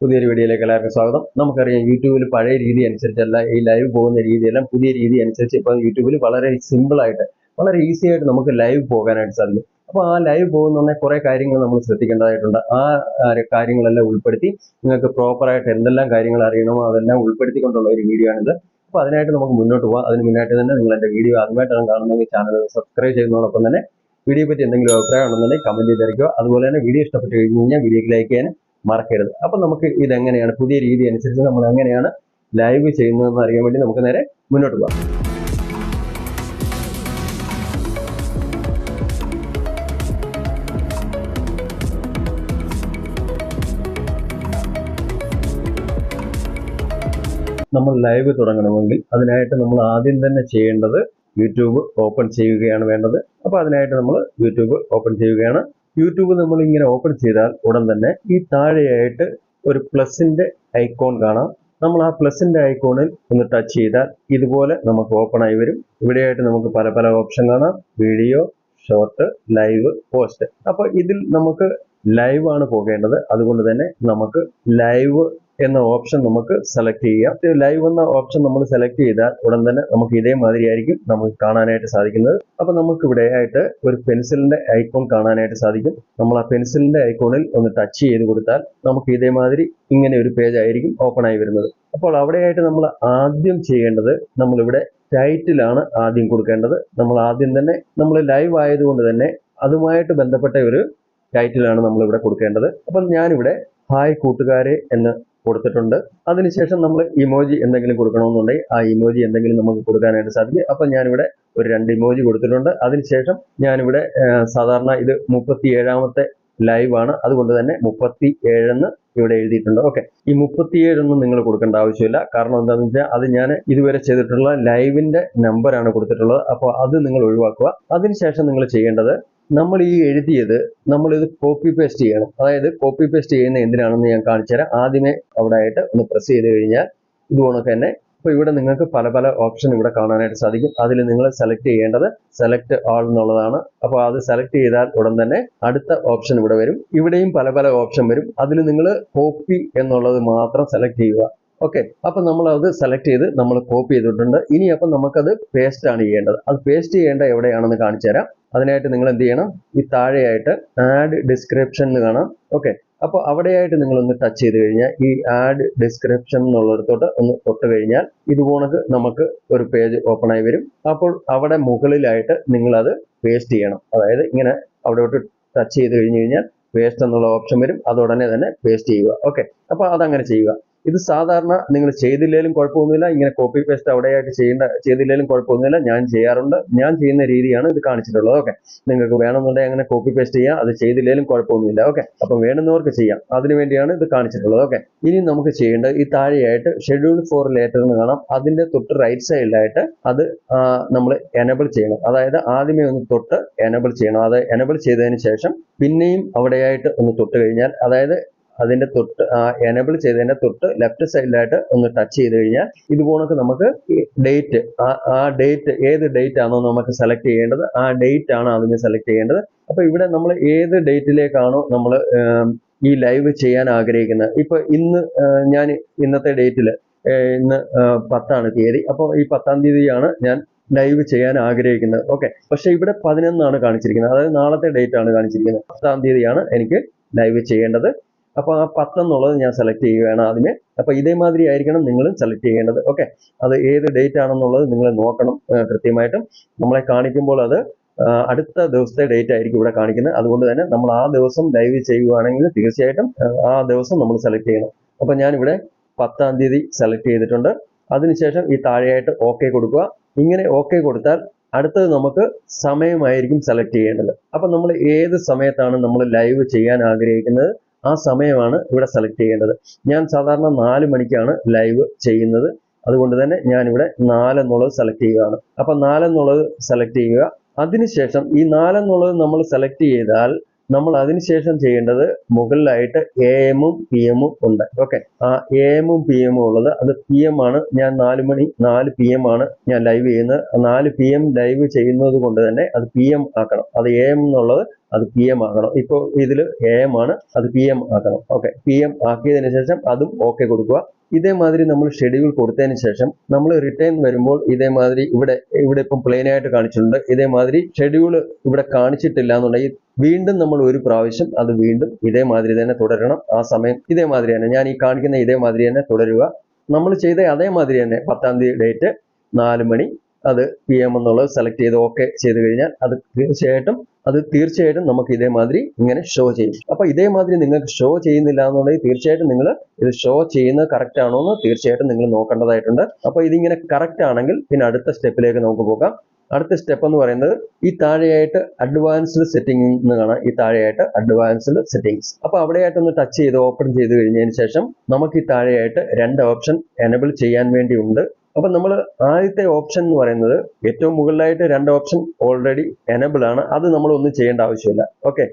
പുതിയൊരു വീഡിയോയിലേക്ക് എല്ലാവർക്കും സ്വാഗതം. നമുക്കറിയാം യൂട്യൂബിൽ പഴയ രീതി അനുസരിച്ചല്ല ഈ ലൈവ് പോകുന്ന രീതിയെല്ലാം പുതിയ രീതി അനുസരിച്ച് ഇപ്പോൾ യൂട്യൂബിൽ വളരെ സിമ്പിൾ ആയിട്ട് വളരെ ഈസി ആയിട്ട് നമുക്ക് ലൈവ് പോകാനായിട്ട് സാധിക്കും. അപ്പോൾ ആ ലൈവ് പോകുന്നുണ്ടെങ്കിൽ കുറേ കാര്യങ്ങൾ നമ്മൾ ശ്രദ്ധിക്കേണ്ടതായിട്ടുണ്ട്. ആ കാര്യങ്ങളെല്ലാം ഉൾപ്പെടുത്തി നിങ്ങൾക്ക് പ്രോപ്പറായിട്ട് എന്തെല്ലാം കാര്യങ്ങൾ അറിയണമോ അതെല്ലാം ഉൾപ്പെടുത്തിക്കൊണ്ടുള്ള ഒരു വീഡിയോ ആണിത്. അപ്പോൾ അതിനായിട്ട് നമുക്ക് മുന്നോട്ട് പോകാം അതിന് മുന്നായിട്ട് തന്നെ നിങ്ങൾ എന്റെ വീഡിയോ ആദ്യമായിട്ടാണ് കാണുന്നതെങ്കിൽ ചാനൽ സബ്സ്ക്രൈബ് ചെയ്യുന്നതോടൊപ്പം തന്നെ വീഡിയോ പറ്റി എന്തെങ്കിലും അഭിപ്രായം ഉണ്ടെന്നുണ്ടെങ്കിൽ കമന്റ് ചെയ്തിരിക്കുക അതുപോലെ തന്നെ വീഡിയോ ഇഷ്ടപ്പെട്ട് കഴിഞ്ഞ് കഴിഞ്ഞാൽ വീഡിയോക്ക് ലൈക്ക് ചെയ്യാൻ മറക്കരുത്. അപ്പം നമുക്ക് ഇതെങ്ങനെയാണ്? പുതിയ രീതി അനുസരിച്ച് നമ്മൾ എങ്ങനെയാണ് ലൈവ് ചെയ്യുന്നതെന്ന് അറിയാൻ വേണ്ടി നമുക്ക് നേരെ മുന്നോട്ട് പോകാം. നമ്മൾ ലൈവ് തുടങ്ങണമെങ്കിൽ അതിനായിട്ട് നമ്മൾ ആദ്യം തന്നെ ചെയ്യേണ്ടത് യൂട്യൂബ് ഓപ്പൺ ചെയ്യുകയാണ് വേണ്ടത്. അപ്പോൾ അതിനായിട്ട് നമ്മൾ യൂട്യൂബ് ഓപ്പൺ ചെയ്യുകയാണ് യൂട്യൂബ് നമ്മൾ ഇങ്ങനെ ഓപ്പൺ ചെയ്താൽ ഉടൻ തന്നെ ഈ താഴെയായിട്ട് ഒരു പ്ലസിന്റെ ഐക്കോൺ കാണാം. നമ്മൾ ആ പ്ലസിന്റെ ഐക്കോണിൽ ഒന്ന് ടച്ച് ചെയ്താൽ ഇതുപോലെ നമുക്ക് ഓപ്പൺ ആയി വരും. ഇവിടെയായിട്ട് നമുക്ക് പല പല ഓപ്ഷൻ കാണാം. Video short live post. അപ്പോൾ ഇതിൽ നമുക്ക് ലൈവ് ആണ് പോകേണ്ടത്. അതുകൊണ്ട് തന്നെ നമുക്ക് ലൈവ് എന്ന ഓപ്ഷൻ നമുക്ക് സെലക്ട് ചെയ്യാം. ലൈവ് എന്ന ഓപ്ഷൻ നമ്മൾ സെലക്ട് ചെയ്താൽ ഉടൻ തന്നെ നമുക്ക് ഇതേമാതിരി ആയിരിക്കും നമുക്ക് കാണാനായിട്ട് സാധിക്കുന്നത്. അപ്പൊ നമുക്ക് ഇവിടെ ആയിട്ട് ഒരു പെൻസിലിന്റെ ഐക്കോൺ കാണാനായിട്ട് സാധിക്കും. നമ്മൾ ആ പെൻസിലിന്റെ ഐക്കോണിൽ ഒന്ന് ടച്ച് ചെയ്ത് കൊടുത്താൽ നമുക്ക് ഇതേമാതിരി ഇങ്ങനെ ഒരു പേജ് ആയിരിക്കും ഓപ്പൺ ആയി വരുന്നത്. അപ്പോൾ അവിടെയായിട്ട് നമ്മൾ ആദ്യം ചെയ്യേണ്ടത് നമ്മളിവിടെ ടൈറ്റിലാണ് ആദ്യം കൊടുക്കേണ്ടത്. നമ്മൾ ആദ്യം തന്നെ നമ്മൾ ലൈവ് ആയതുകൊണ്ട് തന്നെ അതുമായിട്ട് ബന്ധപ്പെട്ട ഒരു ടൈറ്റിലാണ് നമ്മൾ ഇവിടെ കൊടുക്കേണ്ടത്. അപ്പം ഞാനിവിടെ ഹായ് കൂട്ടുകാരെ എന്ന് കൊടുത്തിട്ടുണ്ട്. അതിനുശേഷം നമ്മൾ ഇമോജി എന്തെങ്കിലും കൊടുക്കണമെന്നുണ്ടെങ്കിൽ ആ ഇമോജി എന്തെങ്കിലും നമുക്ക് കൊടുക്കാനായിട്ട് സാധിക്കും. അപ്പം ഞാനിവിടെ ഒരു രണ്ട് ഇമോജി കൊടുത്തിട്ടുണ്ട്. അതിനുശേഷം ഞാനിവിടെ സാധാരണ ഇത് മുപ്പത്തി ഏഴാമത്തെ ലൈവ് ആണ്. അതുകൊണ്ട് തന്നെ മുപ്പത്തി ഏഴെന്ന് ഇവിടെ എഴുതിയിട്ടുണ്ട്. ഓക്കെ ഈ മുപ്പത്തിയേഴൊന്നും നിങ്ങൾ കൊടുക്കേണ്ട ആവശ്യമില്ല. കാരണം എന്താണെന്ന് വെച്ചാൽ അത് ഞാൻ ഇതുവരെ ചെയ്തിട്ടുള്ള ലൈവിന്റെ നമ്പറാണ് കൊടുത്തിട്ടുള്ളത്. അപ്പോൾ അത് നിങ്ങൾ ഒഴിവാക്കുക. അതിനുശേഷം നിങ്ങൾ ചെയ്യേണ്ടത് നമ്മൾ ഈ എഴുതിയത് നമ്മൾ ഇത് കോപ്പി പേസ്റ്റ് ചെയ്യണം. അതായത് കോപ്പി പേസ്റ്റ് ചെയ്യുന്ന എന്തിനാണെന്ന് ഞാൻ കാണിച്ചു തരാം ആദ്യമേ അവിടെ ആയിട്ട് ഒന്ന് പ്രസ് ചെയ്ത് കഴിഞ്ഞാൽ ഇതുപോലെ തന്നെ അപ്പോൾ ഇവിടെ നിങ്ങൾക്ക് പല പല ഓപ്ഷൻ ഇവിടെ കാണാനായിട്ട് സാധിക്കും. അതിൽ നിങ്ങൾ സെലക്ട് ചെയ്യേണ്ടത് സെലക്ട് ആൾ എന്നുള്ളതാണ്. അപ്പോൾ അത് സെലക്ട് ചെയ്താൽ ഉടൻ തന്നെ അടുത്ത ഓപ്ഷൻ ഇവിടെ വരും. ഇവിടെയും പല പല ഓപ്ഷൻ വരും. അതിൽ നിങ്ങൾ കോപ്പി എന്നുള്ളത് മാത്രം സെലക്ട് ചെയ്യുക. ഓക്കെ അപ്പൊ നമ്മൾ അത് സെലക്ട് ചെയ്ത് നമ്മൾ കോപ്പി ചെയ്തിട്ടുണ്ട്. ഇനി അപ്പം നമുക്കത് പേസ്റ്റ് ആണ് ചെയ്യേണ്ടത്. അത് പേസ്റ്റ് ചെയ്യേണ്ട എവിടെയാണെന്ന് കാണിച്ചു തരാം അതിനായിട്ട് നിങ്ങൾ എന്ത് ചെയ്യണം? ഈ താഴെയായിട്ട് ആഡ് ഡിസ്ക്രിപ്ഷൻ കാണാം. ഓക്കെ അപ്പോൾ അവിടെയായിട്ട് നിങ്ങൾ ഒന്ന് ടച്ച് ചെയ്ത് കഴിഞ്ഞാൽ ഈ ആഡ് ഡിസ്ക്രിപ്ഷൻ എന്നുള്ളിടത്തോട്ട് ഒന്ന് തൊട്ട് കഴിഞ്ഞാൽ ഇതുപോണക്ക് നമുക്ക് ഒരു പേജ് ഓപ്പൺ ആയി വരും. അപ്പോൾ അവിടെ മുകളിലായിട്ട് നിങ്ങൾ അത് പേസ്റ്റ് ചെയ്യണം. അതായത് ഇങ്ങനെ അവിടോട്ട് ടച്ച് ചെയ്ത് കഴിഞ്ഞ് കഴിഞ്ഞാൽ പേസ്റ്റ് എന്നുള്ള ഓപ്ഷൻ വരും. അത് ഉടനെ തന്നെ പേസ്റ്റ് ചെയ്യുക. ഓക്കെ അപ്പോൾ അതങ്ങനെ ചെയ്യുക. ഇത് സാധാരണ നിങ്ങൾ ചെയ്തില്ലെങ്കിലും കുഴപ്പമൊന്നുമില്ല. ഇങ്ങനെ കോപ്പി പേസ്റ്റ് അവിടെയായിട്ട് ചെയ്യേണ്ട ചെയ്തില്ലേലും കുഴപ്പമൊന്നുമില്ല. ഞാൻ ചെയ്യാറുണ്ട്. ഞാൻ ചെയ്യുന്ന രീതിയാണ് ഇത് കാണിച്ചിട്ടുള്ളത്. ഓക്കെ നിങ്ങൾക്ക് വേണമെന്നുണ്ടെങ്കിൽ അങ്ങനെ കോപ്പി പേസ്റ്റ് ചെയ്യാം. അത് ചെയ്തില്ലെങ്കിലും കുഴപ്പമൊന്നുമില്ല. ഓക്കെ അപ്പം വേണ്ടുന്നവർക്ക് ചെയ്യാം. അതിനു വേണ്ടിയാണ് ഇത് കാണിച്ചിട്ടുള്ളത്. ഓക്കെ ഇനി നമുക്ക് ചെയ്യേണ്ടത് ഈ താഴെയായിട്ട് ഷെഡ്യൂൾ ഫോർ ലേറ്റർ എന്ന് കാണാം. അതിന്റെ തൊട്ട് റൈറ്റ് സൈഡിലായിട്ട് അത് നമ്മൾ എനബിൾ ചെയ്യണം. അതായത് ആദ്യമേ ഒന്ന് തൊട്ട് എനബിൾ ചെയ്യണം. അത് എനബിൾ ചെയ്തതിന് ശേഷം പിന്നെയും അവിടെയായിട്ട് ഒന്ന് തൊട്ട് കഴിഞ്ഞാൽ അതായത് അതിന്റെ തൊട്ട് എനബിൾ ചെയ്തതിന്റെ തൊട്ട് ലെഫ്റ്റ് സൈഡിലായിട്ട് ഒന്ന് ടച്ച് ചെയ്ത് കഴിഞ്ഞാൽ ഇതുപോലൊക്കെ നമുക്ക് ഡേറ്റ് ആ ഡേറ്റ് ഏത് ഡേറ്റ് ആണോ നമുക്ക് സെലക്ട് ചെയ്യേണ്ടത് ആ ഡേറ്റ് ആണ് ആദ്യം സെലക്ട് ചെയ്യേണ്ടത്. അപ്പൊ ഇവിടെ നമ്മൾ ഏത് ഡേറ്റിലേക്കാണോ നമ്മൾ ഈ ലൈവ് ചെയ്യാൻ ആഗ്രഹിക്കുന്നത്. ഇപ്പൊ ഇന്ന് ഞാൻ ഇന്നത്തെ ഡേറ്റിൽ ഇന്ന് പത്താണ് തീയതി. അപ്പോൾ ഈ പത്താം തീയതിയാണ് ഞാൻ ലൈവ് ചെയ്യാൻ ആഗ്രഹിക്കുന്നത്. ഓക്കെ പക്ഷെ ഇവിടെ പതിനൊന്നാണ് കാണിച്ചിരിക്കുന്നത്. അതായത് നാളത്തെ ഡേറ്റ് ആണ് കാണിച്ചിരിക്കുന്നത്. പത്താം തീയതിയാണ് എനിക്ക് ലൈവ് ചെയ്യേണ്ടത്. അപ്പോൾ ആ പത്ത് എന്നുള്ളത് ഞാൻ സെലക്ട് ചെയ്യുകയാണ് ആദ്യമേ. അപ്പോൾ ഇതേമാതിരി ആയിരിക്കണം നിങ്ങളും സെലക്ട് ചെയ്യേണ്ടത്. ഓക്കെ അത് ഏത് ഡേറ്റ് ആണെന്നുള്ളത് നിങ്ങൾ നോക്കണം കൃത്യമായിട്ടും. നമ്മളെ കാണിക്കുമ്പോൾ അത് അടുത്ത ദിവസത്തെ ഡേറ്റ് ആയിരിക്കും ഇവിടെ കാണിക്കുന്നത്. അതുകൊണ്ട് തന്നെ നമ്മൾ ആ ദിവസം ലൈവ് ചെയ്യുകയാണെങ്കിൽ തീർച്ചയായിട്ടും ആ, ആ ദിവസം നമ്മൾ സെലക്ട് ചെയ്യണം. അപ്പോൾ ഞാനിവിടെ പത്താം തീയതി സെലക്ട് ചെയ്തിട്ടുണ്ട്. അതിനുശേഷം ഈ താഴെയായിട്ട് ഓക്കെ കൊടുക്കുക. ഇങ്ങനെ ഓക്കെ കൊടുത്താൽ അടുത്തത് നമുക്ക് സമയമായിരിക്കും സെലക്ട് ചെയ്യേണ്ടത്. അപ്പം നമ്മൾ ഏത് സമയത്താണ് നമ്മൾ ലൈവ് ചെയ്യാൻ ആഗ്രഹിക്കുന്നത്? ആ സമയമാണ് ഇവിടെ സെലക്ട് ചെയ്യേണ്ടത്. ഞാൻ സാധാരണ നാല് മണിക്കാണ് ലൈവ് ചെയ്യുന്നത്. അതുകൊണ്ട് തന്നെ ഞാനിവിടെ നാലെന്നുള്ളത് സെലക്ട് ചെയ്യുകയാണ്. അപ്പം നാലെന്നുള്ളത് സെലക്ട് ചെയ്യുക. അതിനുശേഷം ഈ നാലെന്നുള്ളത് നമ്മൾ സെലക്ട് ചെയ്താൽ നമ്മൾ അതിനുശേഷം ചെയ്യേണ്ടത് മുകളിലായിട്ട് എ എമ്മും പി എമ്മും ഉണ്ട്. ഓക്കെ ആ എ എമ്മും പി എമ്മും ഉള്ളത് അത് പി എം ആണ്. ഞാൻ നാല് മണി നാല് പി എം ആണ് ഞാൻ ലൈവ് ചെയ്യുന്നത്. നാല് പി എം ലൈവ് ചെയ്യുന്നത് കൊണ്ട് തന്നെ അത് പി എം ആക്കണം. അത് എ എം എന്നുള്ളത് അത് പി എം ആക്കണം. ഇപ്പോൾ ഇതിൽ എ എം ആണ് അത് പി എം ആക്കണം. ഓക്കെ പി എം ആക്കിയതിന് ശേഷം അതും ഓക്കെ കൊടുക്കുക. ഇതേമാതിരി നമ്മൾ ഷെഡ്യൂൾ കൊടുത്തതിന് ശേഷം നമ്മൾ റിട്ടേൺ വരുമ്പോൾ ഇതേമാതിരി ഇവിടെ ഇവിടെ ഇപ്പം പ്ലെയിൻ ആയിട്ട് കാണിച്ചിട്ടുണ്ട്. ഇതേമാതിരി ഷെഡ്യൂൾ ഇവിടെ കാണിച്ചിട്ടില്ല എന്നുണ്ടെങ്കിൽ വീണ്ടും നമ്മൾ ഒരു പ്രാവശ്യം അത് വീണ്ടും ഇതേമാതിരി തന്നെ തുടരണം. ആ സമയം ഇതേമാതിരി തന്നെ ഞാൻ ഈ കാണിക്കുന്ന ഇതേമാതിരി തന്നെ തുടരുക. നമ്മൾ ചെയ്ത അതേമാതിരി തന്നെ പത്താം തീയതി ഡേറ്റ് നാല് മണി അത് പി എം എന്നുള്ളത് സെലക്ട് ചെയ്ത് ഓക്കെ ചെയ്ത് കഴിഞ്ഞാൽ അത് തീർച്ചയായിട്ടും അത് തീർച്ചയായിട്ടും നമുക്ക് ഇതേമാതിരി ഇങ്ങനെ ഷോ ചെയ്യും. അപ്പൊ ഇതേമാതിരി നിങ്ങൾക്ക് ഷോ ചെയ്യുന്നില്ല എന്നുണ്ടെങ്കിൽ തീർച്ചയായിട്ടും നിങ്ങൾ ഇത് ഷോ ചെയ്യുന്നത് കറക്റ്റ് ആണോ എന്ന് തീർച്ചയായിട്ടും നിങ്ങൾ നോക്കേണ്ടതായിട്ടുണ്ട്. അപ്പൊ ഇതിങ്ങനെ കറക്റ്റ് ആണെങ്കിൽ പിന്നെ അടുത്ത സ്റ്റെപ്പിലേക്ക് നമുക്ക് പോകാം. അടുത്ത സ്റ്റെപ്പ് എന്ന് പറയുന്നത് ഈ താഴെയായിട്ട് അഡ്വാൻസ്ഡ് സെറ്റിംഗ് എന്ന് കാണാം. ഈ താഴെയായിട്ട് അഡ്വാൻസ്ഡ് സെറ്റിംഗ്സ് അപ്പൊ അവിടെയായിട്ട് ഒന്ന് ടച്ച് ചെയ്ത് ഓപ്പൺ ചെയ്ത് കഴിഞ്ഞതിന് ശേഷം നമുക്ക് ഈ താഴെയായിട്ട് രണ്ട് ഓപ്ഷൻ എനബിൾ ചെയ്യാൻ വേണ്ടി ഉണ്ട്. അപ്പൊ നമ്മൾ ആദ്യത്തെ ഓപ്ഷൻ എന്ന് പറയുന്നത് ഏറ്റവും മുകളിലായിട്ട് രണ്ട് ഓപ്ഷൻ ഓൾറെഡി എനബിൾ ആണ്. അത് നമ്മൾ ഒന്നും ചെയ്യേണ്ട ആവശ്യമില്ല. ഓക്കെ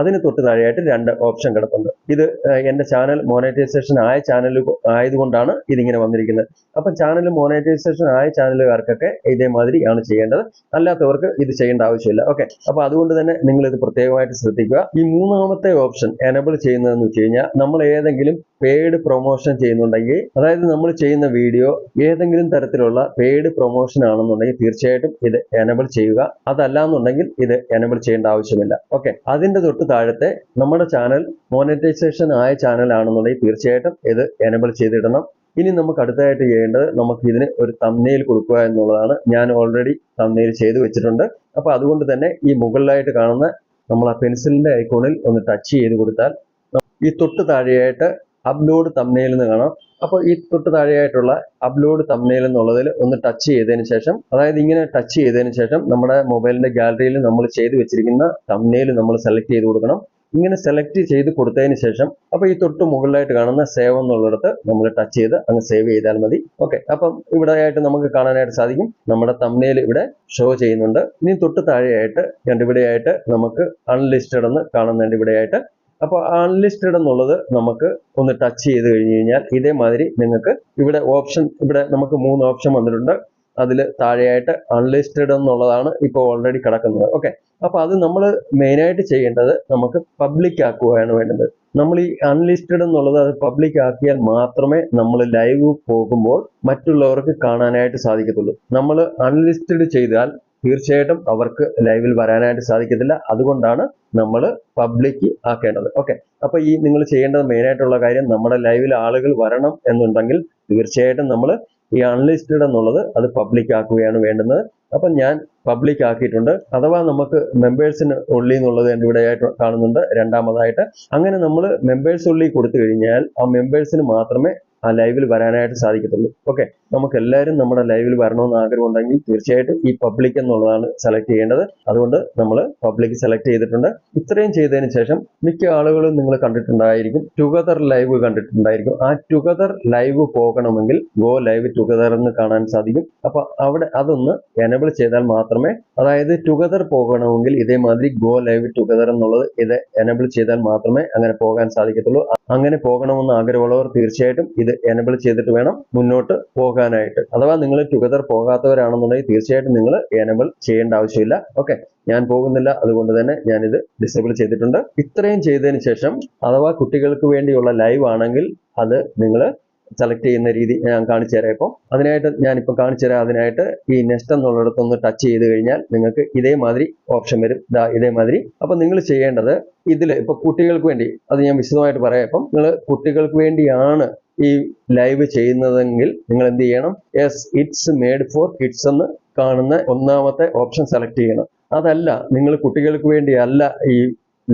അതിന് തൊട്ട് താഴെയായിട്ട് രണ്ട് ഓപ്ഷൻ കിടപ്പുണ്ട്. ഇത് എന്റെ ചാനൽ മോണിറ്റൈസേഷൻ ആയ ചാനൽ ആയതുകൊണ്ടാണ് ഇതിങ്ങനെ വന്നിരിക്കുന്നത്. അപ്പൊ ചാനൽ മോണിറ്റൈസേഷൻ ആയ ചാനലുകാർക്കൊക്കെ ഇതേമാതിരിയാണ് ചെയ്യേണ്ടത്. അല്ലാത്തവർക്ക് ഇത് ചെയ്യേണ്ട ആവശ്യമില്ല. ഓക്കെ അപ്പൊ അതുകൊണ്ട് തന്നെ നിങ്ങൾ ഇത് പ്രത്യേകമായിട്ട് ശ്രദ്ധിക്കുക. ഈ മൂന്നാമത്തെ ഓപ്ഷൻ എനബിൾ ചെയ്യുന്നതെന്ന് വെച്ച് കഴിഞ്ഞാൽ നമ്മൾ ഏതെങ്കിലും പെയ്ഡ് പ്രൊമോഷൻ ചെയ്യുന്നുണ്ടെങ്കിൽ അതായത് നമ്മൾ ചെയ്യുന്ന വീഡിയോ ഏതെങ്കിലും തരത്തിലുള്ള പെയ്ഡ് പ്രൊമോഷൻ ആണെന്നുണ്ടെങ്കിൽ തീർച്ചയായിട്ടും ഇത് എനബിൾ ചെയ്യുക. അതല്ല എന്നുണ്ടെങ്കിൽ ഇത് എനബിൾ ചെയ്യേണ്ട ആവശ്യമില്ല. ഓക്കെ അതിന്റെ തൊട്ട് താഴത്തെ നമ്മുടെ ചാനൽ മോണിറ്റൈസേഷൻ ആയ ചാനൽ ആണെന്നുണ്ടെങ്കിൽ തീർച്ചയായിട്ടും ഇത് എനബിൾ ചെയ്തിടണം. ഇനി നമുക്ക് അടുത്തതായിട്ട് ചെയ്യേണ്ടത് നമുക്ക് ഇതിന് ഒരു തമ്മയിൽ കൊടുക്കുക എന്നുള്ളതാണ്. ഞാൻ ഓൾറെഡി തമ്മയിൽ ചെയ്തു വെച്ചിട്ടുണ്ട്. അപ്പൊ അതുകൊണ്ട് തന്നെ ഈ മുകളിലായിട്ട് കാണുന്ന നമ്മൾ ആ പെൻസിലിന്റെ ഐക്കോണിൽ ഒന്ന് ടച്ച് ചെയ്ത് കൊടുത്താൽ ഈ തൊട്ട് താഴെയായിട്ട് അപ്ലോഡ് തമ്മയിൽ എന്ന് കാണാം. അപ്പോൾ ഈ തൊട്ട് താഴെയായിട്ടുള്ള അപ്ലോഡ് തമ്മിൽ എന്നുള്ളതിൽ ഒന്ന് ടച്ച് ചെയ്തതിന് ശേഷം അതായത് ഇങ്ങനെ ടച്ച് ചെയ്തതിന് ശേഷം നമ്മുടെ മൊബൈലിന്റെ ഗാലറിയിൽ നമ്മൾ ചെയ്ത് വെച്ചിരിക്കുന്ന തമ്മിൽ നമ്മൾ സെലക്ട് ചെയ്ത് കൊടുക്കണം. ഇങ്ങനെ സെലക്ട് ചെയ്ത് കൊടുത്തതിന് ശേഷം അപ്പോൾ ഈ തൊട്ട് മുകളിലായിട്ട് കാണുന്ന സേവ് എന്നുള്ളിടത്ത് നമ്മൾ ടച്ച് ചെയ്ത് അങ്ങ് സേവ് ചെയ്താൽ മതി. ഓക്കെ അപ്പം ഇവിടെ ആയിട്ട് നമുക്ക് കാണാനായിട്ട് സാധിക്കും. നമ്മുടെ തമ്മിൽ ഇവിടെ ഷോ ചെയ്യുന്നുണ്ട്. ഇനി തൊട്ട് താഴെയായിട്ട് രണ്ടിവിടെയായിട്ട് നമുക്ക് അൺലിസ്റ്റഡ് എന്ന് കാണുന്നുണ്ട് ഇവിടെയായിട്ട് അപ്പോൾ അൺലിസ്റ്റഡ് എന്നുള്ളത് നമുക്ക് ഒന്ന് ടച്ച് ചെയ്ത് കഴിഞ്ഞ് കഴിഞ്ഞാൽ ഇതേമാതിരി നിങ്ങൾക്ക് ഇവിടെ ഓപ്ഷൻ ഇവിടെ നമുക്ക് മൂന്ന് ഓപ്ഷൻ വന്നിട്ടുണ്ട്. അതിൽ താഴെയായിട്ട് അൺലിസ്റ്റഡ് എന്നുള്ളതാണ് ഇപ്പോൾ ഓൾറെഡി കിടക്കുന്നത്. ഓക്കെ അപ്പോൾ അത് നമ്മൾ മെയിനായിട്ട് ചെയ്യേണ്ടത് നമുക്ക് പബ്ലിക് ആക്കുകയാണ് വേണ്ടത്. നമ്മൾ ഈ അൺലിസ്റ്റഡ് എന്നുള്ളത് അത് പബ്ലിക് ആക്കിയാൽ മാത്രമേ നമ്മൾ ലൈവ് പോകുമ്പോൾ മറ്റുള്ളവർക്ക് കാണാനായിട്ട് സാധിക്കത്തുള്ളൂ. നമ്മൾ അൺലിസ്റ്റഡ് ചെയ്താൽ തീർച്ചയായിട്ടും അവർക്ക് ലൈവിൽ വരാനായിട്ട് സാധിക്കത്തില്ല. അതുകൊണ്ടാണ് നമ്മൾ പബ്ലിക് ആക്കേണ്ടത്. ഓക്കെ അപ്പൊ ഈ നിങ്ങൾ ചെയ്യേണ്ടത് മെയിൻ ആയിട്ടുള്ള കാര്യം നമ്മുടെ ലൈവിൽ ആളുകൾ വരണം എന്നുണ്ടെങ്കിൽ തീർച്ചയായിട്ടും നമ്മൾ ഈ അൺലിസ്റ്റഡ് എന്നുള്ളത് അത് പബ്ലിക് ആക്കുകയാണ് വേണ്ടുന്നത്. അപ്പം ഞാൻ പബ്ലിക് ആക്കിയിട്ടുണ്ട്. അഥവാ നമുക്ക് മെമ്പേഴ്സിന് ഉള്ളി എന്നുള്ളത് എന്റെ ഇവിടെ ആയിട്ട് കാണുന്നുണ്ട്. രണ്ടാമതായിട്ട് അങ്ങനെ നമ്മൾ മെമ്പേഴ്സ് ഉള്ളി കൊടുത്തു കഴിഞ്ഞാൽ ആ മെമ്പേഴ്സിന് മാത്രമേ ആ ലൈവിൽ വരാനായിട്ട് സാധിക്കത്തുള്ളൂ. ഓക്കെ നമുക്ക് എല്ലാവരും നമ്മുടെ ലൈവിൽ വരണമെന്ന് ആഗ്രഹമുണ്ടെങ്കിൽ തീർച്ചയായിട്ടും ഈ പബ്ലിക് എന്നുള്ളതാണ് സെലക്ട് ചെയ്യേണ്ടത്. അതുകൊണ്ട് നമ്മൾ പബ്ലിക് സെലക്ട് ചെയ്തിട്ടുണ്ട്. ഇത്രയും ചെയ്തതിന് ശേഷം മിക്ക ആളുകളും നിങ്ങൾ കണ്ടിട്ടുണ്ടായിരിക്കും. ടുഗദർ ലൈവ് കണ്ടിട്ടുണ്ടായിരിക്കും. ആ ടുഗദർ ലൈവ് പോകണമെങ്കിൽ ഗോ ലൈവ് ടുഗദർ എന്ന് കാണാൻ സാധിക്കും. അപ്പൊ അവിടെ അതൊന്ന് എനബിൾ ചെയ്താൽ മാത്രമേ അതായത് ടുഗദർ പോകണമെങ്കിൽ ഇതേമാതിരി ഗോ ലൈവ് ടുഗദർ എന്നുള്ളത് ഇത് എനബിൾ ചെയ്താൽ മാത്രമേ അങ്ങനെ പോകാൻ സാധിക്കത്തുള്ളൂ. അങ്ങനെ പോകണമെന്ന് ആഗ്രഹമുള്ളവർ തീർച്ചയായിട്ടും ഇത് എനബിൾ ചെയ്തിട്ട് വേണം മുന്നോട്ട് പോകാനായിട്ട്. അഥവാ നിങ്ങൾ ടുഗദർ പോകാത്തവരാണെന്നുണ്ടെങ്കിൽ തീർച്ചയായിട്ടും നിങ്ങൾ എനബിൾ ചെയ്യേണ്ട ആവശ്യമില്ല. ഓക്കെ ഞാൻ പോകുന്നില്ല. അതുകൊണ്ട് തന്നെ ഞാനിത് ഡിസേബിൾ ചെയ്തിട്ടുണ്ട്. ഇത്രയും ചെയ്തതിന് ശേഷം അഥവാ കുട്ടികൾക്ക് വേണ്ടിയുള്ള ലൈവ് ആണെങ്കിൽ അത് നിങ്ങൾ സെലക്ട് ചെയ്യുന്ന രീതി ഞാൻ കാണിച്ചു തരാം ഇപ്പോൾ അതിനായിട്ട് ഞാനിപ്പോൾ കാണിച്ചു തരാം അതിനായിട്ട് ഈ നെക്സ്റ്റ് എന്നുള്ളിടത്തൊന്ന് ടച്ച് ചെയ്ത് കഴിഞ്ഞാൽ നിങ്ങൾക്ക് ഇതേമാതിരി ഓപ്ഷൻ വരും. ദാ ഇതേമാതിരി. അപ്പം നിങ്ങൾ ചെയ്യേണ്ടത് ഇതിൽ ഇപ്പോൾ കുട്ടികൾക്ക് വേണ്ടി അത് ഞാൻ വിശദമായിട്ട് പറയാം. ഇപ്പം നിങ്ങൾ കുട്ടികൾക്ക് വേണ്ടിയാണ് ഈ ലൈവ് ചെയ്യുന്നതെങ്കിൽ നിങ്ങൾ എന്ത് ചെയ്യണം? Yes it's made for kids എന്ന് കാണുന്ന ഒന്നാമത്തെ ഓപ്ഷൻ സെലക്ട് ചെയ്യണം. അതല്ല നിങ്ങൾ കുട്ടികൾക്ക് വേണ്ടിയല്ല ഈ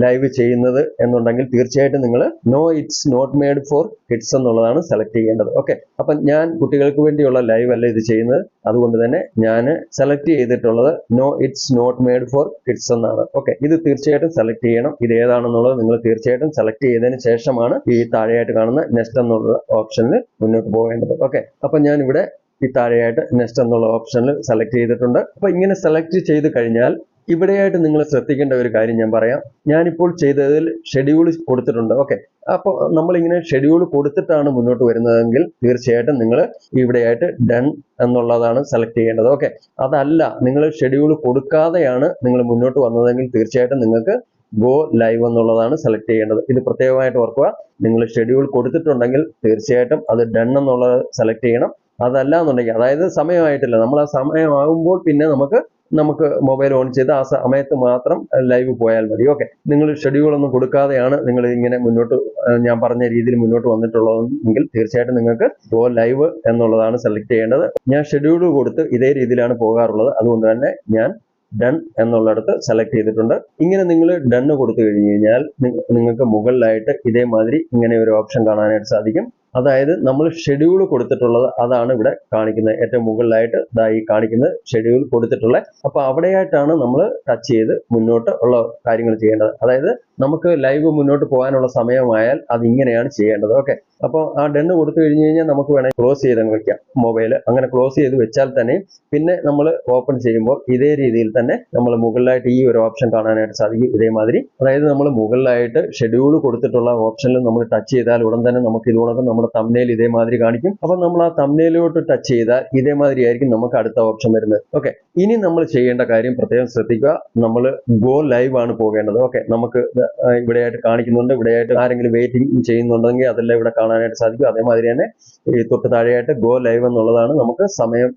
ലൈവ് ചെയ്യുന്നത് എന്നുണ്ടെങ്കിൽ തീർച്ചയായിട്ടും നിങ്ങൾ no it's not made for kids എന്നുള്ളതാണ് സെലക്ട് ചെയ്യേണ്ടത്. ഓക്കെ അപ്പം ഞാൻ കുട്ടികൾക്ക് വേണ്ടിയുള്ള ലൈവ് അല്ല ഇത് ചെയ്യുന്നത്. അതുകൊണ്ട് തന്നെ ഞാൻ സെലക്ട് ചെയ്തിട്ടുള്ളത് no it's not made for kids എന്നാണ്. ഓക്കെ ഇത് തീർച്ചയായിട്ടും സെലക്ട് ചെയ്യണം. ഇത് ഏതാണെന്നുള്ളത് നിങ്ങൾ തീർച്ചയായിട്ടും സെലക്ട് ചെയ്തതിന് ശേഷമാണ് ഈ താഴെയായിട്ട് കാണുന്ന നെക്സ്റ്റ് എന്നുള്ള ഓപ്ഷനിൽ മുന്നോട്ട് പോകേണ്ടത്. ഓക്കെ അപ്പം ഞാൻ ഇവിടെ ഈ താഴെയായിട്ട് നെക്സ്റ്റ് എന്നുള്ള ഓപ്ഷനിൽ സെലക്ട് ചെയ്തിട്ടുണ്ട്. അപ്പൊ ഇങ്ങനെ സെലക്ട് ചെയ്ത് കഴിഞ്ഞാൽ ഇവിടെയായിട്ട് നിങ്ങൾ ശ്രദ്ധിക്കേണ്ട ഒരു കാര്യം ഞാൻ പറയാം. ഞാനിപ്പോൾ ചെയ്തതിൽ ഷെഡ്യൂൾ കൊടുത്തിട്ടുണ്ട്. ഓക്കെ അപ്പോൾ നമ്മളിങ്ങനെ ഷെഡ്യൂൾ കൊടുത്തിട്ടാണ് മുന്നോട്ട് വരുന്നതെങ്കിൽ തീർച്ചയായിട്ടും നിങ്ങൾ ഇവിടെയായിട്ട് ഡൺ എന്നുള്ളതാണ് സെലക്ട് ചെയ്യേണ്ടത്. ഓക്കെ അതല്ല നിങ്ങൾ ഷെഡ്യൂൾ കൊടുക്കാതെയാണ് നിങ്ങൾ മുന്നോട്ട് വന്നതെങ്കിൽ തീർച്ചയായിട്ടും നിങ്ങൾക്ക് ഗോ ലൈവ് എന്നുള്ളതാണ് സെലക്ട് ചെയ്യേണ്ടത്. ഇത് പ്രത്യേകമായിട്ട് ഓർക്കുക. നിങ്ങൾ ഷെഡ്യൂൾ കൊടുത്തിട്ടുണ്ടെങ്കിൽ തീർച്ചയായിട്ടും അത് ഡൺ എന്നുള്ളത് സെലക്ട് ചെയ്യണം. അതല്ല എന്നുണ്ടെങ്കിൽ അതായത് സമയമായിട്ടില്ല. നമ്മൾ ആ സമയമാകുമ്പോൾ പിന്നെ നമുക്ക് നമുക്ക് മൊബൈൽ ഓൺ ചെയ്ത് ആ സമയത്ത് മാത്രം ലൈവ് പോയാൽ മതി. ഓക്കെ നിങ്ങൾ ഷെഡ്യൂളൊന്നും കൊടുക്കാതെയാണ് നിങ്ങൾ ഇങ്ങനെ മുന്നോട്ട് ഞാൻ പറഞ്ഞ രീതിയിൽ മുന്നോട്ട് വന്നിട്ടുള്ളതെങ്കിൽ തീർച്ചയായിട്ടും നിങ്ങൾക്ക് ഗോ ലൈവ് എന്നുള്ളതാണ് സെലക്ട് ചെയ്യേണ്ടത്. ഞാൻ ഷെഡ്യൂൾ കൊടുത്ത് ഇതേ രീതിയിലാണ് പോകാറുള്ളത്. അതുകൊണ്ട് തന്നെ ഞാൻ ഡൺ എന്നുള്ളിടത്ത് സെലക്ട് ചെയ്തിട്ടുണ്ട്. ഇങ്ങനെ നിങ്ങൾ ഡണ്ണ് കൊടുത്തു കഴിഞ്ഞു കഴിഞ്ഞാൽ നിങ്ങൾക്ക് മുകളിലായിട്ട് ഇതേമാതിരി ഇങ്ങനെ ഒരു ഓപ്ഷൻ കാണാനായിട്ട് സാധിക്കും. അതായത് നമ്മൾ ഷെഡ്യൂൾ കൊടുത്തിട്ടുള്ളത് അതാണ് ഇവിടെ കാണിക്കുന്നത്. ഏറ്റവും മുകളിലായിട്ട് ദാ ഈ കാണിക്കുന്നത് ഷെഡ്യൂൾ കൊടുത്തിട്ടുള്ളത് അപ്പൊ അവിടെയായിട്ടാണ് നമ്മൾ ടച്ച് ചെയ്ത് മുന്നോട്ട് ഉള്ള കാര്യങ്ങൾ ചെയ്യേണ്ടത്. അതായത് നമുക്ക് ലൈവ് മുന്നോട്ട് പോകാനുള്ള സമയമായാൽ അത് ഇങ്ങനെയാണ് ചെയ്യേണ്ടത്. ഓക്കെ അപ്പോൾ ആ ഡെൻ കൊടുത്തു കഴിഞ്ഞ് കഴിഞ്ഞാൽ നമുക്ക് വേണമെങ്കിൽ ക്ലോസ് ചെയ്ത് വെക്കാം. മൊബൈൽ അങ്ങനെ ക്ലോസ് ചെയ്ത് വെച്ചാൽ തന്നെ പിന്നെ നമ്മൾ ഓപ്പൺ ചെയ്യുമ്പോൾ ഇതേ രീതിയിൽ തന്നെ നമ്മൾ മുകളിലായിട്ട് ഈ ഒരു ഓപ്ഷൻ കാണാനായിട്ട് സാധിക്കും ഇതേമാതിരി. അതായത് നമ്മൾ മുകളിലായിട്ട് ഷെഡ്യൂൾ കൊടുത്തിട്ടുള്ള ഓപ്ഷനിൽ നമ്മൾ ടച്ച് ചെയ്താൽ ഉടൻ തന്നെ നമുക്ക് ഇതോടൊപ്പം നമ്മുടെ തമ്മിൽ ഇതേമാതിരി കാണിക്കും. അപ്പം നമ്മൾ ആ തമ്മിലോട്ട് ടച്ച് ചെയ്താൽ ഇതേമാതിരി ആയിരിക്കും നമുക്ക് അടുത്ത ഓപ്ഷൻ വരുന്നത്. ഓക്കെ ഇനി നമ്മൾ ചെയ്യേണ്ട കാര്യം പ്രത്യേകം ശ്രദ്ധിക്കുക. നമ്മൾ ഗോ ലൈവ് ആണ് പോകേണ്ടത്. ഓക്കെ നമുക്ക് ഇവിടെയായിട്ട് കാണിക്കുന്നുണ്ട്. ഇവിടെയായിട്ട് ആരെങ്കിലും വെയിറ്റിംഗ് ചെയ്യുന്നുണ്ടെങ്കിൽ അതെല്ലാം ഇവിടെ കാണാനായിട്ട് സാധിക്കും. അതേമാതിരി തന്നെ തൊട്ട് താഴെയായിട്ട് ഗോ ലൈവ് എന്നുള്ളതാണ് നമുക്ക് സമയം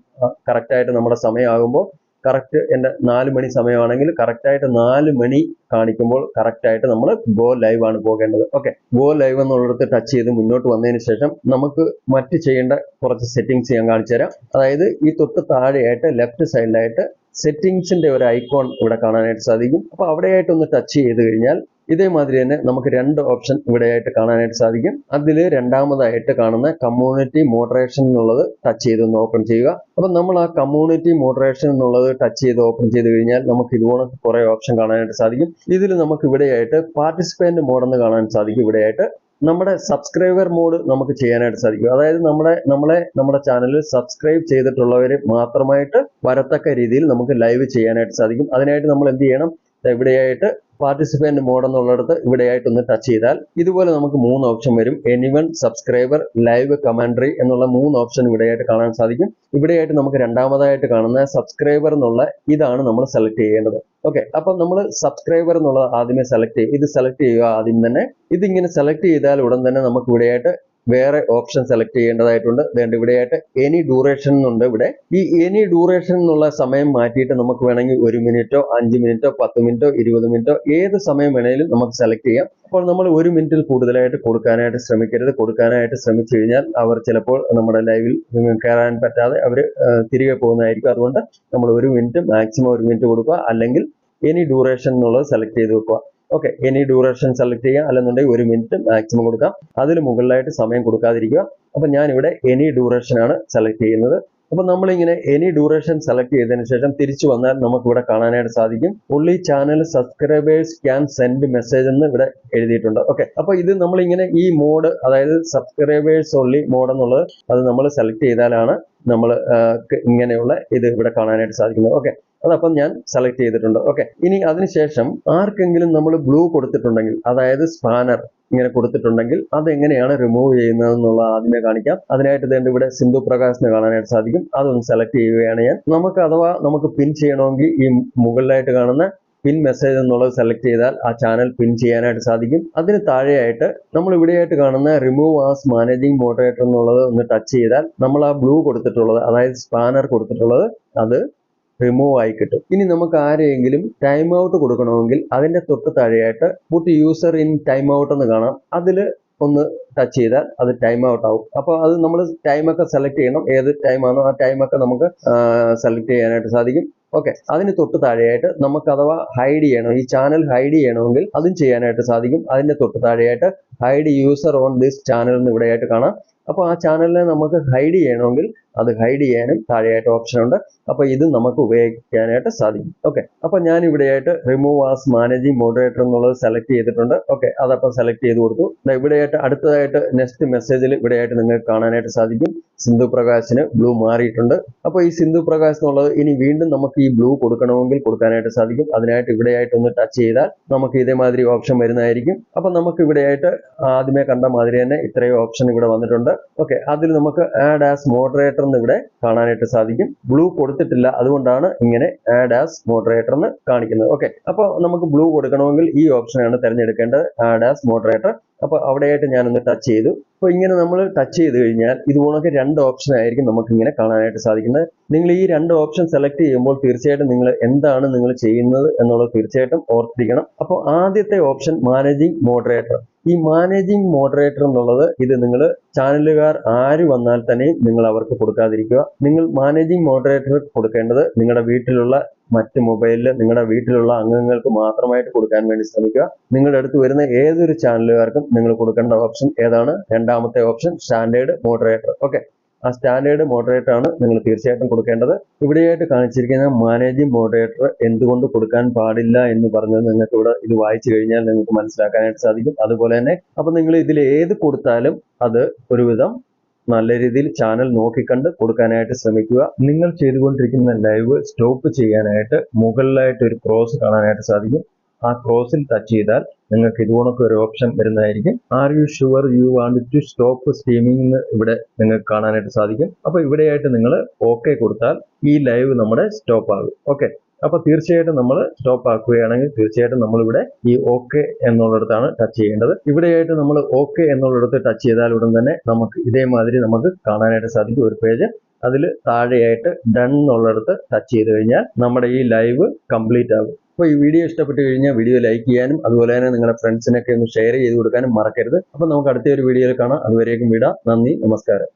കറക്റ്റ് ആയിട്ട് നമ്മുടെ സമയമാകുമ്പോൾ കറക്റ്റ് എന്റെ നാല് മണി സമയമാണെങ്കിൽ കറക്റ്റായിട്ട് നാല് മണി കാണിക്കുമ്പോൾ കറക്റ്റായിട്ട് നമ്മൾ ഗോ ലൈവ് ആണ് പോകേണ്ടത്. ഓക്കെ ഗോ ലൈവ് എന്നുള്ളിടത്ത് ടച്ച് ചെയ്ത് മുന്നോട്ട് വന്നതിന് ശേഷം നമുക്ക് മറ്റ് ചെയ്യേണ്ട കുറച്ച് സെറ്റിങ്സ് ഞാൻ കാണിച്ചു തരാം. അതായത് ഈ തൊട്ട് താഴെയായിട്ട് ലെഫ്റ്റ് സൈഡിലായിട്ട് സെറ്റിങ്സിന്റെ ഒരു ഐക്കോൺ ഇവിടെ കാണാനായിട്ട് സാധിക്കും. അപ്പോൾ അവിടെയായിട്ടൊന്ന് ടച്ച് ചെയ്ത് കഴിഞ്ഞാൽ ഇതേമാതിരി തന്നെ നമുക്ക് രണ്ട് ഓപ്ഷൻ ഇവിടെയായിട്ട് കാണാനായിട്ട് സാധിക്കും. അതിൽ രണ്ടാമതായിട്ട് കാണുന്ന കമ്മ്യൂണിറ്റി മോഡറേഷൻ എന്നുള്ളത് ടച്ച് ചെയ്ത് ഒന്ന് ഓപ്പൺ ചെയ്യുക. അപ്പം നമ്മൾ ആ കമ്മ്യൂണിറ്റി മോഡറേഷൻ എന്നുള്ളത് ടച്ച് ചെയ്ത് ഓപ്പൺ ചെയ്ത് കഴിഞ്ഞാൽ നമുക്ക് ഇതുപോലെ കുറെ ഓപ്ഷൻ കാണാനായിട്ട് സാധിക്കും. ഇതിൽ നമുക്ക് ഇവിടെയായിട്ട് പാർട്ടിസിപ്പന്റ് മോഡ് എന്ന് കാണാൻ സാധിക്കും ഇവിടെയായിട്ട്. നമ്മുടെ സബ്സ്ക്രൈബർ മോഡ് നമുക്ക് ചെയ്യാനായിട്ട് സാധിക്കും. അതായത് നമ്മുടെ നമ്മളെ നമ്മുടെ ചാനലിൽ സബ്സ്ക്രൈബ് ചെയ്തിട്ടുള്ളവർ മാത്രമായിട്ട് വരത്തക്ക രീതിയിൽ നമുക്ക് ലൈവ് ചെയ്യാനായിട്ട് സാധിക്കും. അതിനായിട്ട് നമ്മൾ എന്ത് ചെയ്യണം? ഇവിടെയായിട്ട് പാർട്ടിസിപ്പന്റ് മോഡ് എന്നുള്ളിടത്ത് ഇവിടെയായിട്ട് ഒന്ന് ടച്ച് ചെയ്താൽ ഇതുപോലെ നമുക്ക് മൂന്ന് ഓപ്ഷൻ വരും. എനിവൺ സബ്സ്ക്രൈബർ ലൈവ് കമാൻഡറി എന്നുള്ള മൂന്ന് ഓപ്ഷൻ ഇവിടെയായിട്ട് കാണാൻ സാധിക്കും. ഇവിടെയായിട്ട് നമുക്ക് രണ്ടാമതായിട്ട് കാണുന്ന സബ്സ്ക്രൈബർ എന്നുള്ള ഇതാണ് നമ്മൾ സെലക്ട് ചെയ്യേണ്ടത്. ഓക്കെ അപ്പം നമ്മൾ സബ്സ്ക്രൈബർ എന്നുള്ളത് ആദ്യമേ സെലക്ട് ചെയ്യും. ഇത് സെലക്ട് ചെയ്യുക ആദ്യം തന്നെ. ഇതിങ്ങനെ സെലക്ട് ചെയ്താൽ ഉടൻ തന്നെ നമുക്ക് ഇവിടെയായിട്ട് വേറെ ഓപ്ഷൻ സെലക്ട് ചെയ്യേണ്ടതായിട്ടുണ്ട്. വേണ്ട ഇവിടെയായിട്ട് എനി ഡ്യൂറേഷൻ എന്നുണ്ട് ഇവിടെ. ഈ എനി ഡ്യൂറേഷൻ എന്നുള്ള സമയം മാറ്റിയിട്ട് നമുക്ക് വേണമെങ്കിൽ ഒരു മിനിറ്റോ അഞ്ച് മിനിറ്റോ പത്ത് മിനിറ്റോ ഇരുപത് മിനിറ്റോ ഏത് സമയം വേണമെങ്കിലും നമുക്ക് സെലക്ട് ചെയ്യാം. അപ്പോൾ നമ്മൾ ഒരു മിനിറ്റിൽ കൂടുതലായിട്ട് കൊടുക്കാനായിട്ട് ശ്രമിക്കരുത്. കൊടുക്കാനായിട്ട് ശ്രമിച്ചു കഴിഞ്ഞാൽ അവർ ചിലപ്പോൾ നമ്മുടെ ലൈവിൽ കയറാൻ പറ്റാതെ അവർ തിരികെ പോകുന്നതായിരിക്കും. അതുകൊണ്ട് നമ്മൾ ഒരു മിനിറ്റ് മാക്സിമം ഒരു മിനിറ്റ് കൊടുക്കുക. അല്ലെങ്കിൽ എനി ഡ്യൂറേഷൻ എന്നുള്ളത് സെലക്ട് ചെയ്ത് വെക്കുക. ഓക്കെ എനി ഡ്യൂറേഷൻ സെലക്ട് ചെയ്യുക അല്ലെന്നുണ്ടെങ്കിൽ ഒരു മിനിറ്റ് മാക്സിമം കൊടുക്കാം. അതിന് മുകളിലായിട്ട് സമയം കൊടുക്കാതിരിക്കുക. അപ്പം ഞാനിവിടെ എനി ഡ്യൂറേഷൻ ആണ് സെലക്ട് ചെയ്യുന്നത്. അപ്പൊ നമ്മളിങ്ങനെ എനി ഡ്യൂറേഷൻ സെലക്ട് ചെയ്തതിന് ശേഷം തിരിച്ചു വന്നാൽ നമുക്ക് ഇവിടെ കാണാനായിട്ട് സാധിക്കും. Only channel subscribers can send message എന്ന് ഇവിടെ എഴുതിയിട്ടുണ്ട്. ഓക്കെ അപ്പൊ ഇത് നമ്മളിങ്ങനെ ഈ മോഡ് അതായത് സബ്സ്ക്രൈബേഴ്സ് ഒള്ളി മോഡ് എന്നുള്ളത് അത് നമ്മൾ സെലക്ട് ചെയ്താലാണ് നമ്മൾ ഇങ്ങനെയുള്ള ഇത് ഇവിടെ കാണാനായിട്ട് സാധിക്കുന്നത്. ഓക്കെ. അതപ്പം ഞാൻ സെലക്ട് ചെയ്തിട്ടുണ്ട്. ഓക്കെ. ഇനി അതിനുശേഷം ആർക്കെങ്കിലും നമ്മൾ ബ്ലൂ കൊടുത്തിട്ടുണ്ടെങ്കിൽ അതായത് സ്പാനർ ഇങ്ങനെ കൊടുത്തിട്ടുണ്ടെങ്കിൽ അതെങ്ങനെയാണ് റിമൂവ് ചെയ്യുന്നത് എന്നുള്ള ആദ്യമേ കാണിക്കാം. അതിനായിട്ട് ഇതേണ്ട ഇവിടെ സിന്ധു പ്രകാശിനെ കാണാനായിട്ട് സാധിക്കും. അതൊന്ന് സെലക്ട് ചെയ്യുകയാണ് ഞാൻ. നമുക്ക് അഥവാ നമുക്ക് പിൻ ചെയ്യണമെങ്കിൽ ഈ മുകളിലായിട്ട് കാണുന്ന പിൻ മെസ്സേജ് എന്നുള്ളത് സെലക്ട് ചെയ്താൽ ആ ചാനൽ പിൻ ചെയ്യാനായിട്ട് സാധിക്കും. അതിന് താഴെയായിട്ട് നമ്മൾ ഇവിടെയായിട്ട് കാണുന്ന റിമൂവ് ആസ് മാനേജിംഗ് മോഡറേറ്റർ എന്നുള്ളത് ഒന്ന് ടച്ച് ചെയ്താൽ നമ്മൾ ആ ബ്ലൂ കൊടുത്തിട്ടുള്ളത് അതായത് സ്പാനർ കൊടുത്തിട്ടുള്ളത് അത് റിമൂവ് ആയി കിട്ടും. ഇനി നമുക്ക് ആരെയെങ്കിലും ടൈം ഔട്ട് കൊടുക്കണമെങ്കിൽ അതിന്റെ തൊട്ട് താഴെയായിട്ട് put user in time out എന്ന് കാണാം. അതിൽ ഒന്ന് ടച്ച് ചെയ്താൽ അത് ടൈം ഔട്ട് ആവും. അപ്പോൾ അത് നമ്മൾ ടൈമൊക്കെ സെലക്ട് ചെയ്യണം. ഏത് ടൈമാണോ ആ ടൈമൊക്കെ നമുക്ക് സെലക്ട് ചെയ്യാനായിട്ട് സാധിക്കും. ഓക്കെ അതിന് തൊട്ട് താഴെയായിട്ട് നമുക്ക് അഥവാ ഹൈഡ് ചെയ്യണം ഈ ചാനൽ ഹൈഡ് ചെയ്യണമെങ്കിൽ അതും ചെയ്യാനായിട്ട് സാധിക്കും. അതിന്റെ തൊട്ട് താഴെയായിട്ട് hide user on this channel എന്ന് ഇവിടെയായിട്ട് കാണാം. അപ്പോൾ ആ ചാനലിനെ നമുക്ക് ഹൈഡ് ചെയ്യണമെങ്കിൽ അത് ഹൈഡ് ചെയ്യാനും താഴെയായിട്ട് ഓപ്ഷൻ ഉണ്ട്. അപ്പോൾ ഇത് നമുക്ക് ഉപയോഗിക്കാനായിട്ട് സാധിക്കും. ഓക്കെ അപ്പോൾ ഞാൻ ഇവിടെയായിട്ട് റിമൂവ് ആസ് മാനേജിംഗ് മോഡറേറ്റർ എന്നുള്ളത് സെലക്ട് ചെയ്തിട്ടുണ്ട്. ഓക്കെ അതപ്പോൾ സെലക്ട് ചെയ്ത് കൊടുത്തു. ഇവിടെയായിട്ട് അടുത്തതായിട്ട് നെക്സ്റ്റ് മെസ്സേജിൽ ഇവിടെയായിട്ട് നിങ്ങൾക്ക് കാണാനായിട്ട് സാധിക്കും. സിന്ധു പ്രകാശിന് ബ്ലൂ മാറിയിട്ടുണ്ട്. അപ്പോൾ ഈ സിന്ധു പ്രകാശ് എന്നുള്ളത് ഇനി വീണ്ടും നമുക്ക് ഈ ബ്ലൂ കൊടുക്കണമെങ്കിൽ കൊടുക്കാനായിട്ട് സാധിക്കും. അതിനായിട്ട് ഇവിടെയായിട്ട് ഒന്ന് ടച്ച് ചെയ്താൽ നമുക്ക് ഇതേമാതിരി ഓപ്ഷൻ വരുന്നതായിരിക്കും. അപ്പോൾ നമുക്ക് ഇവിടെയായിട്ട് ആദ്യമേ കണ്ട മാതിരി തന്നെ ഇത്രയും ഓപ്ഷൻ ഇവിടെ വന്നിട്ടുണ്ട്. ഓക്കെ അതിൽ നമുക്ക് ആഡ് ആസ് മോഡറേറ്റർ എന്ന് ഇവിടെ കാണാനായിട്ട് സാധിക്കും. ബ്ലൂ കൊടുത്തിട്ടില്ല. അതുകൊണ്ടാണ് ഇങ്ങനെ ആഡ് ആസ് മോഡറേറ്റർ എന്ന് കാണിക്കുന്നത്. ഓക്കെ അപ്പോൾ നമുക്ക് ബ്ലൂ കൊടുക്കണമെങ്കിൽ ഈ ഓപ്ഷനാണ് തിരഞ്ഞെടുക്കേണ്ടത്. ആഡ് ആസ് മോഡറേറ്റർ അപ്പോൾ അവിടെയായിട്ട് ഞാനൊന്ന് ടച്ച് ചെയ്തു. അപ്പോൾ ഇങ്ങനെ നമ്മൾ ടച്ച് ചെയ്ത് കഴിഞ്ഞാൽ ഇതുപോലൊക്കെ രണ്ട് ഓപ്ഷൻ ആയിരിക്കും നമുക്ക് ഇങ്ങനെ കാണാനായിട്ട് സാധിക്കുന്നത്. നിങ്ങൾ ഈ രണ്ട് ഓപ്ഷൻ സെലക്ട് ചെയ്യുമ്പോൾ തീർച്ചയായിട്ടും നിങ്ങൾ എന്താണ് നിങ്ങൾ ചെയ്യുന്നത് എന്നുള്ളത് തീർച്ചയായിട്ടും ഓർത്തിരിക്കണം. അപ്പോൾ ആദ്യത്തെ ഓപ്ഷൻ മാനേജിംഗ് മോഡറേറ്റർ ഈ മാനേജിംഗ് മോഡറേറ്റർ എന്നുള്ളത് ഇത് നിങ്ങൾ ചാനലുകാർ ആര് വന്നാൽ തന്നെ നിങ്ങൾ അവർക്ക് കൊടുക്കാതിരിക്കുക. നിങ്ങൾ മാനേജിംഗ് മോഡറേറ്റർ കൊടുക്കേണ്ടത് നിങ്ങളുടെ വീട്ടിലുള്ള മറ്റ് മൊബൈലിൽ നിങ്ങളുടെ വീട്ടിലുള്ള അംഗങ്ങൾക്ക് മാത്രമായിട്ട് കൊടുക്കാൻ വേണ്ടി ശ്രമിക്കുക. നിങ്ങളുടെ അടുത്ത് വരുന്ന ഏതൊരു ചാനലുകാർക്കും നിങ്ങൾ കൊടുക്കേണ്ട ഓപ്ഷൻ ഏതാണ്? രണ്ടാമത്തെ ഓപ്ഷൻ സ്റ്റാൻഡേർഡ് മോഡറേറ്റർ ഓക്കെ ആ സ്റ്റാൻഡേർഡ് മോഡറേറ്റർ ആണ് നിങ്ങൾ തീർച്ചയായിട്ടും കൊടുക്കേണ്ടത്. ഇവിടെയായിട്ട് കാണിച്ചിരിക്കുന്ന മാനേജിംഗ് മോഡറേറ്റർ എന്തുകൊണ്ട് കൊടുക്കാൻ പാടില്ല എന്ന് പറഞ്ഞത് നിങ്ങൾക്ക് ഇവിടെ ഇത് വായിച്ചു കഴിഞ്ഞാൽ നിങ്ങൾക്ക് മനസ്സിലാക്കാനായിട്ട് സാധിക്കും. അതുപോലെ തന്നെ അപ്പൊ നിങ്ങൾ ഇതിൽ ഏത് കൊടുത്താലും അത് ഒരുവിധം നല്ല രീതിയിൽ ചാനൽ നോക്കിക്കണ്ട് കൊടുക്കാനായിട്ട് ശ്രമിക്കുക. നിങ്ങൾ ചെയ്തുകൊണ്ടിരിക്കുന്ന ലൈവ് സ്റ്റോപ്പ് ചെയ്യാനായിട്ട് മുകളിലായിട്ട് ഒരു ക്രോസ് കാണാനായിട്ട് സാധിക്കും. ആ ക്രോസിൽ ടച്ച് ചെയ്താൽ നിങ്ങൾക്ക് ഇതുപോലൊക്കെ ഒരു ഓപ്ഷൻ വരുന്നതായിരിക്കും. Are you sure you want to stop streaming എന്ന് ഇവിടെ നിങ്ങൾക്ക് കാണാനായിട്ട് സാധിക്കും. അപ്പോൾ ഇവിടെയായിട്ട് നിങ്ങൾ ഓക്കെ കൊടുത്താൽ ഈ ലൈവ് നമ്മുടെ സ്റ്റോപ്പ് ആകും. ഓക്കെ അപ്പൊ തീർച്ചയായിട്ടും നമ്മൾ സ്റ്റോപ്പ് ആക്കുകയാണെങ്കിൽ തീർച്ചയായിട്ടും നമ്മളിവിടെ ഈ ഓക്കെ എന്നുള്ളിടത്താണ് ടച്ച് ചെയ്യേണ്ടത്. ഇവിടെയായിട്ട് നമ്മൾ ഓക്കെ എന്നുള്ളിടത്ത് ടച്ച് ചെയ്താൽ ഉടൻ തന്നെ നമുക്ക് ഇതേമാതിരി നമുക്ക് കാണാനായിട്ട് സാധിക്കും ഒരു പേജ് അതിൽ താഴെയായിട്ട് ഡൺ എന്നുള്ളിടത്ത് ടച്ച് ചെയ്ത് കഴിഞ്ഞാൽ നമ്മുടെ ഈ ലൈവ് കംപ്ലീറ്റ് ആകും. അപ്പോൾ ഈ വീഡിയോ ഇഷ്ടപ്പെട്ട് കഴിഞ്ഞാൽ വീഡിയോ ലൈക്ക് ചെയ്യാനും അതുപോലെ തന്നെ നിങ്ങളുടെ ഫ്രണ്ട്സിനൊക്കെ ഒന്ന് ഷെയർ ചെയ്ത് കൊടുക്കാനും മറക്കരുത്. അപ്പോൾ നമുക്ക് അടുത്ത ഒരു വീഡിയോയിൽ കാണാം. അതുവരേക്കും വിടാം. നന്ദി. നമസ്കാരം.